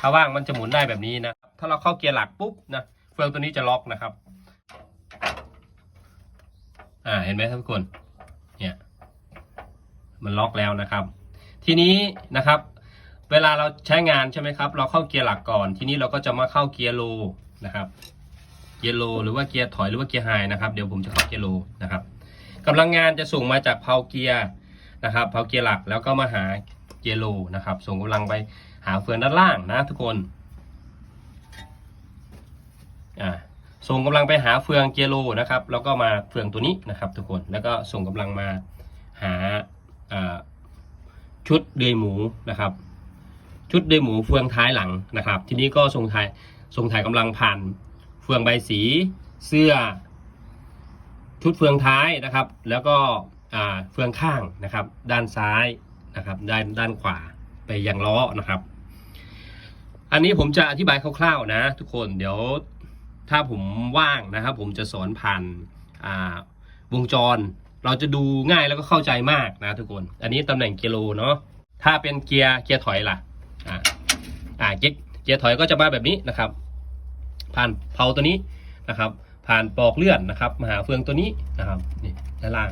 ถ้าว่างมันจะหมุนได้แบบนี้นะถ้าเราเข้าเกียร์หลักปุ๊บนะเฟืองตัวนี้จะล็อกนะครับ อ่าเห็นไหมทุกคน เนี่ย มันล็อกแล้วนะครับ ทีนี้นะครับ เวลาเราใช้งานใช่ไหมครับ เราเข้าเกียร์หลักก่อน ทีนี้เราก็จะมาเข้าเกียร์โลนะครับเกียร์โลหรือว่าเกียร์ถอยหรือว่าเกียร์ไฮนะครับเดี๋ยวผมจะเข้าเกียร์โลนะครับกำลังงานจะส่งมาจากเพาเกียร์นะครับเพาเกียร์หลักแล้วก็มาหา เยโลนะครับ ส่งกำลังไปหาเฟืองด้านล่างนะทุกคนอ่าส่งกำลังไปหาเฟืองเกโลนะครับ แล้วก็มาเฟืองตัวนี้นะครับ ทุกคนแล้วก็ส่งกำลังมาหาาชุดเดยหมูนะครับ ชุดเดยหมูเฟืองท้ายหลังนะครับ ทีนี้ก็ส่งถ่ายส่งถ่ายกำลังผ่านเฟืองใบสีเสื้อ ชุดเฟืองท้ายนะครับ แล้วก็เฟืองข้างนะครับ ด้านซ้าย นะครับด้านด้านขวาไปยังล้อนะครับ อันนี้ผมจะอธิบายคร่าวๆนะ ทุกคนเดี๋ยวถ้าผมว่างนะครับ ผมจะสอนผ่านาวงจร เราจะดูง่ายแล้วก็เข้าใจมากนะทุกคน อันนี้ตำแหน่งเกียร์โลเนาะถ้าเป็นเกียร์เกียร์ถอยล่ะอ่าอ่าเกียร์ถอยก็จะมาแบบนี้นะครับ ผ่านเพาตัวนี้นะครับ ผ่านปลอกเลื่อนนะครับมาหาเฟืองตัวนี้นะครับนี่ด้านล่าง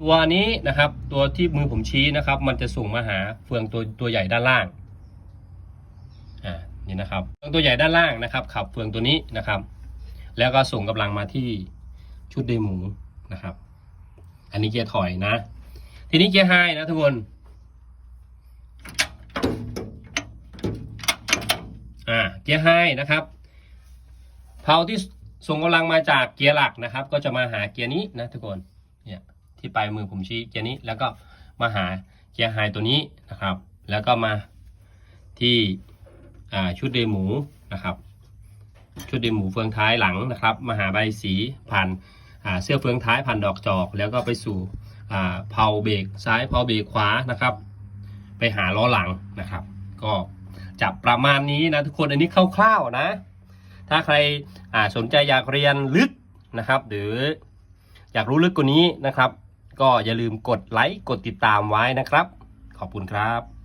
ตัวนี้นะครับตัวที่มือผมชี้นะครับ มันจะส่งมาหาเฟืองตัวตัวใหญ่ด้านล่างอ่านี่นะครับเฟืองตัวใหญ่ด้านล่างนะครับ ขับเฟืองตัวนี้นะครับ แล้วก็ส่งกำลังมาที่ชุดเดหมูนะครับ อันนี้เกียร์ถอยนะ ทีนี้เกียร์ไฮนะทุกคนอ่าเกียร์ไฮนะครับเพาที่ส่งกำลังมาจากเกียร์หลักนะครับ ก็จะมาหาเกียร์นี้นะทุกคนเนี่ย ที่ปลายมือผมชี้เกียร์นี้ แล้วก็มาหาเกียร์ไฮตัวนี้นะครับ แล้วก็มาที่ชุดเดหมูนะครับ ชุดเดหมูเฟืองท้ายหลังนะครับ มาหาใบสีผ่านเสื้อเฟืองท้ายผ่านดอกจอก แล้วก็ไปสู่อ่าเพาเบรกซ้ายเพาเบรกขวานะครับ ไปหาล้อหลังนะครับ ก็จับประมาณนี้นะทุกคนอันนี้คร่าวๆนะ ถ้าใครสนใจอยากเรียนลึกนะครับ หรืออยากรู้ลึกกว่านี้นะครับ ก็อย่าลืมกดไลค์กดติดตามไว้นะครับ ขอบคุณครับ